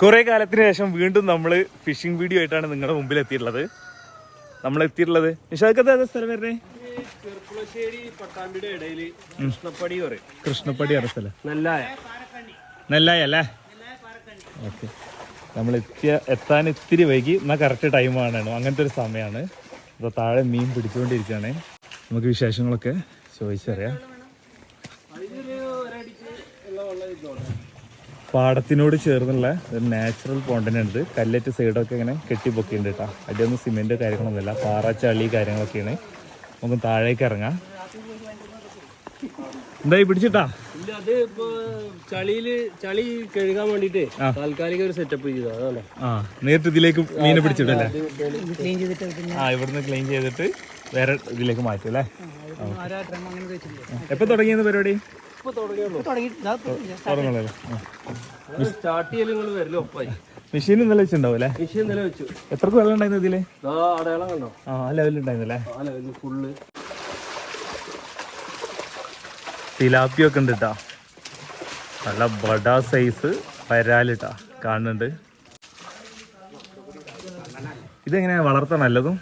കുറെ കാലത്തിന് ശേഷം വീണ്ടും നമ്മൾ ഫിഷിംഗ് വീഡിയോ ആയിട്ടാണ് നിങ്ങളുടെ മുമ്പിൽ എത്തിയിട്ടുള്ളത്. നമ്മൾ എത്തിയിട്ടുള്ളത്. നിഷാദ് സ്ഥലം വരണേ കൃഷ്ണപ്പടി കൃഷ്ണപ്പടി സ്ഥലം. നല്ല നെല്ലായ അല്ലേ? ഓക്കെ. നമ്മൾ എത്തിയ എത്താൻ ഇത്തിരി വൈകി. എന്നാൽ കറക്റ്റ് ടൈമാണ് അങ്ങനത്തെ ഒരു സമയമാണ് അപ്പോൾ താഴെ മീൻ പിടിച്ചുകൊണ്ടിരിക്കുകയാണ്. നമുക്ക് വിശേഷങ്ങളൊക്കെ ചോദിച്ചറിയാം. പാടത്തിനോട് ചേർന്നുള്ള ഒരു നാച്ചുറൽ പോണ്ടനുണ്ട് കല്ലറ്റ് സൈഡൊക്കെ ഇങ്ങനെ കെട്ടിപ്പൊക്കിയുണ്ട് കേട്ടോ. അടിയൊന്നും സിമെന്റ് കാര്യങ്ങളൊന്നുമില്ല. പാറ ചളി കാര്യങ്ങളൊക്കെയാണ്. നമുക്ക് താഴേക്ക് ഇറങ്ങാം. എന്തായി പിടിച്ചിട്ടാ? ഇല്ല അത് ഇപ്പൊ ചളിയിൽ ചളി കഴുകാൻ വേണ്ടിട്ട് താൽക്കാലിക ഒരു സെറ്റപ്പ് ചെയ്തു അതാണ്. ആ നേരിട്ട് ഇതിലേക്ക് മീനെ പിടിച്ചിട്ടല്ലേ ക്ലീൻ ചെയ്തിട്ട് ആ ഇവിടുന്ന് ക്ലീൻ ചെയ്തിട്ട് വേറെ ഇതിലേക്ക് മാറ്റും അല്ലേ? ആരാ ഡ്രം അങ്ങനെ വെച്ചിട്ടില്ല എപ്പോ തുടങ്ങിയത് പരിപാടി? ഇപ്പൊ ഇന്നലെ ഒപ്പായി മെഷീൻ ഇന്നലെ വെച്ചു. എത്ര വെള്ളം ഉണ്ടായിരുന്നു ഇതിൽ? അടയാളം കണ്ടോ? ആ ലെവലിൽ ഉണ്ടായിരുന്നല്ലേ ആ ലെവലിൽ ഫുള്ള് തിലാപ്പിയൊക്കെ ഉണ്ട് കേട്ടാ നല്ല ബഡ സൈസ് വരാലിട്ടാ കാണുന്നുണ്ട്. ഇതെങ്ങനെയാ വളർത്താൻ നല്ലതും?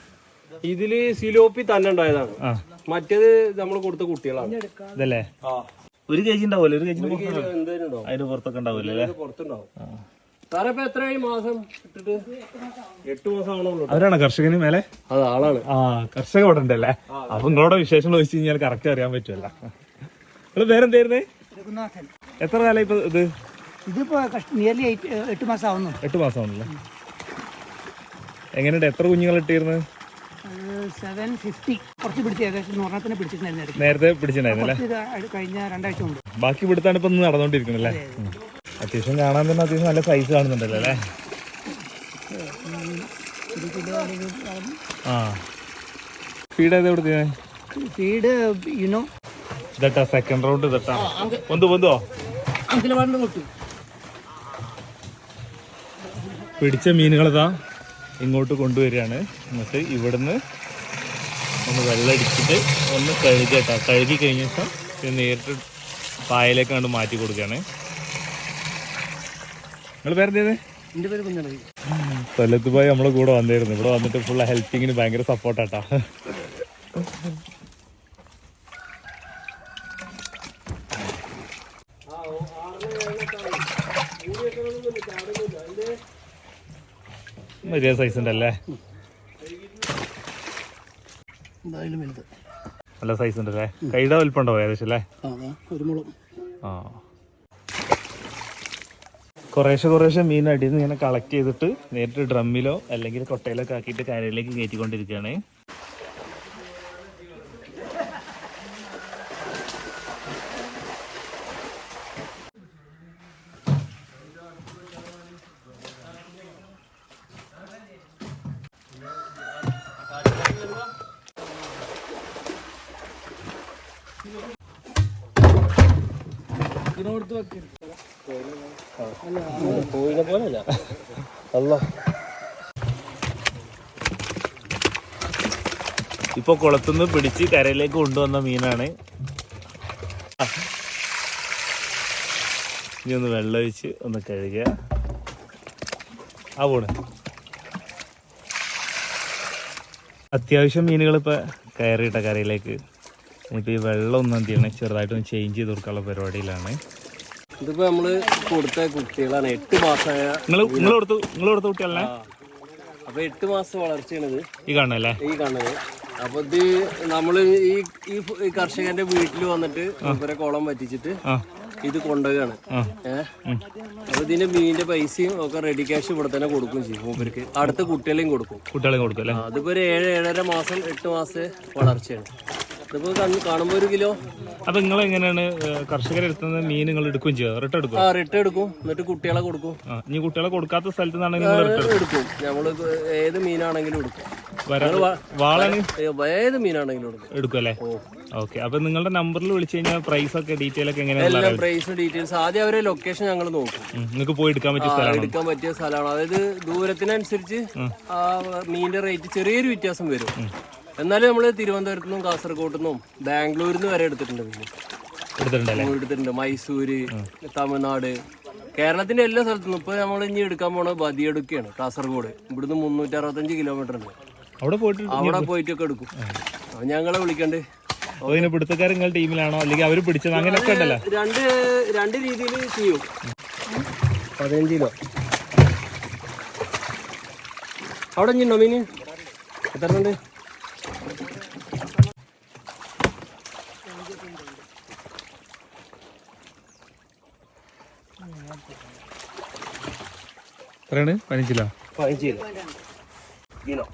ഇതിൽ സിലോപ്പി തന്നെ ഉണ്ടായതാണ്. ആ. മറ്റേത് നമ്മൾ കൊടുത്ത കുട്ടികളാണ്. ഇതല്ലേ? ഒരു കെ ജി ഉണ്ടാവുമല്ലോ ഒരു കെ ജി അതിന്റെ പുറത്തൊക്കെ അല്ലേ? പുറത്തുണ്ടാവും. മാസം മാസം ആണല്ലോ അവരാണോ കർഷകന് മേലെ? അത് ആളാണ്. ആ കർഷക ഇവിടെ ഉണ്ടല്ലേ? അപ്പൊ നിങ്ങളോട് വിശേഷം ചോദിച്ചു കഴിഞ്ഞാൽ കറക്റ്റ് അറിയാൻ പറ്റുമല്ല. നിങ്ങൾ പേരെന്തായിരുന്നേ? എത്ര കാലം ഇപ്പൊ ഇത്? ഇതിപ്പോ നിയർലി എട്ട് മാസം ആവുന്നു. എട്ട് മാസമാണല്ലോ എങ്ങനെയുണ്ട്? എത്ര കുഞ്ഞുങ്ങൾ ഇട്ടിരുന്നു? സെവൻ ഫിഫ്റ്റി കുറച്ച് പിടിച്ച് ഏകദേശം നൂറെണ്ണത്തിന് പിടിച്ചിട്ടുണ്ടായിരുന്നു നേരത്തെ കഴിഞ്ഞ രണ്ടാഴ്ച മുമ്പ്. ബാക്കി പിടുത്താണ് ഇപ്പൊ നടന്നോണ്ടിരിക്കണല്ലേ നടന്നുകൊണ്ടിരിക്കണല്ലേ. അത്യാവശ്യം കാണാൻ തന്നെ അത്യാവശ്യം നല്ല സൈസ് കാണുന്നുണ്ടല്ലോ അല്ലേ? ആ. ഫീഡ് ഏതാ കൊടുത്തേ? ഫീഡ് യുനോ ഇതട്ടാ സെക്കൻഡ് റൗണ്ട് ഇതട്ടാ. പൊന്തു പൊന്തോ പിടിച്ച മീനുകളതാ ഇങ്ങോട്ട് കൊണ്ടുവരികയാണ്. എന്നിട്ട് ഇവിടുന്ന് ഒന്ന് വെള്ളമടിച്ചിട്ട് ഒന്ന് കഴുകട്ടോ കഴുകി കഴിഞ്ഞ ശേഷം ഇത് നേരിട്ട് പായലേക്ക് കണ്ട് മാറ്റി കൊടുക്കുകയാണ്. നിങ്ങൾ പേരെന്തേത് എന്റെ പേര് കുഞ്ഞാണ് സ്ഥലത്ത് പോയി നമ്മളെ കൂടെ വന്നിരുന്നു. ഇവിടെ വന്നിട്ട് ഫുൾ ഹെൽപ്പിങ്ങിന് ഭയങ്കര സപ്പോർട്ടാട്ടാ വലിയ സൈസ് ഉണ്ടല്ലേ? എന്തായാലും വലുത്. നല്ല സൈസ് ഉണ്ട് അല്ലേ? കൈയുടെ വലിപ്പുണ്ടോ ഏകദേശം അല്ലേ? ആ ഒരു മുളം ആ. കുറേശ്ശെ കുറേശ്ശെ മീൻ അടിയിൽ നിന്ന് ഇങ്ങനെ കളക്ട് ചെയ്തിട്ട് നേരിട്ട് ഡ്രമ്മിലോ അല്ലെങ്കിൽ കൊട്ടയിലൊക്കെ ആക്കിയിട്ട് കരയിലേക്ക് കയറ്റിക്കൊണ്ടിരിക്കുകയാണ്. പോലെ അല്ല. ഇപ്പൊ കുളത്തുനിന്ന് പിടിച്ച് കരയിലേക്ക് കൊണ്ടുവന്ന മീനാണ്. ഇനി ഒന്ന് വെള്ളമൊഴിച്ച് ഒന്ന് കഴുകുക. ആ പോണ്. അത്യാവശ്യം മീനുകൾ ഇപ്പൊ കയറിയിട്ട കരയിലേക്ക്. ഇനിയിപ്പോ ഈ വെള്ളം ഒന്നും എന്ത് ചെയ്യണം? ചെറുതായിട്ടൊന്ന് ചേഞ്ച് ചെയ്ത് കൊടുക്കാനുള്ള പരിപാടിയിലാണ്. ഇതിപ്പോ നമ്മൾ കൊടുത്ത കുട്ടികളാണ്. എട്ട് മാസമായ നിങ്ങൾ കൊടുത്തു നിങ്ങൾ കൊടുത്ത കുട്ടികളെ അപ്പൊ എട്ട് മാസം വളർച്ചയാണിത്. ഈ കാണുന്നല്ലേ ഈ കാണുന്നത്. അപ്പൊ ഇത് നമ്മൾ ഈ ഈ കർഷകന്റെ വീട്ടിൽ വന്നിട്ട് ഇവരെ കുളം വറ്റിച്ചിട്ട് ഇത് കൊണ്ടുപോവുകയാണ് ആ. ഏഹ് അപ്പൊ ഇതിന്റെ മീനിന്റെ പൈസയും ഒക്കെ റെഡി ക്യാഷ് ഇവിടെ തന്നെ കൊടുക്കും ചെയ്യും മൂപ്പർക്ക്. അടുത്ത കുട്ടികളെയും കൊടുക്കും. കുട്ടികളെയും കൊടുക്കും അതിപ്പോ ഒരു ഏഴ് ഏഴര മാസം എട്ട് മാസം വളർച്ചയാണ്. ഇതിപ്പോ കാണുമ്പോ ഒരു കിലോ. അപ്പൊ നിങ്ങൾ എങ്ങനെയാണ് കർഷകരെ അടുത്തുനിന്ന് മീൻ നിങ്ങൾ എടുക്കുകയും ചെയ്യുക? റിട്ട എടുക്കും ആ റിട്ട എടുക്കും. എന്നിട്ട് കുട്ടികളെ കൊടുക്കും. ഇനി കുട്ടികളെ കൊടുക്കാത്ത സ്ഥലത്ത് നിന്നാണെങ്കിൽ നിങ്ങൾ എടുക്കും. നമ്മൾ ഏത് മീനാണെങ്കിലും എടുക്കും. വാളാണ്? ഏത് മീനാണെങ്കിലും എടുക്കും. എടുക്കും അല്ലേ? ഓക്കെ. അപ്പൊ നിങ്ങളുടെ നമ്പറിൽ വിളിച്ചു കഴിഞ്ഞാൽ പ്രൈസ് ഒക്കെ ഡീറ്റെയിൽ ഒക്കെ എങ്ങനെയാണ് പ്രൈസ് ഡീറ്റെയിൽസ് ആദ്യം അവരെ ലൊക്കേഷൻ ഞങ്ങൾ നോക്കും. നിങ്ങൾക്ക് പോയി എടുക്കാൻ പറ്റിയ സ്ഥലമാണ്? എടുക്കാൻ പറ്റിയ സ്ഥലമാണ്. അതായത് ദൂരത്തിനനുസരിച്ച് മീനിന്റെ റേറ്റ് ചെറിയൊരു വ്യത്യാസം വരും. എന്നാലും നമ്മൾ തിരുവനന്തപുരത്തു നിന്നും കാസർഗോഡ് നിന്നും ബാംഗ്ലൂരിൽ നിന്ന് വരെ എടുത്തിട്ടുണ്ട് മീൻ എടുത്തിട്ടുണ്ടല്ലേ എടുത്തിട്ടുണ്ട് മൈസൂര് തമിഴ്നാട്. കേരളത്തിന്റെ എല്ലാ സ്ഥലത്തും ഇപ്പൊ നമ്മൾ ഇനി എടുക്കാൻ പോണത് ബദിയെടുക്കുകയാണ് കാസർഗോഡ്. ഇവിടുന്ന് മുന്നൂറ്റി അറുപത്തഞ്ച് കിലോമീറ്റർ ഉണ്ട്. അവിടെ പോയിട്ട് അവിടെ പോയിട്ടൊക്കെ എടുക്കും. അപ്പൊ ഞങ്ങളെ വിളിക്കണ്ട്. പിടുത്തക്കാർ ടീമിലാണോ? അല്ലെങ്കിൽ അവർ പിടിച്ചത് അങ്ങനെയൊക്കെ ഉണ്ടല്ലോ. രണ്ട് രണ്ട് രീതിയിൽ ചെയ്യും. പതിനഞ്ച് കിലോ. അവിടെ ഇനി ഉണ്ടോ മീന് എത്ര ഉണ്ട് എത്രയാണ്? പതിനഞ്ചിലോ? പതിനഞ്ച് കിലോ. കിലോ.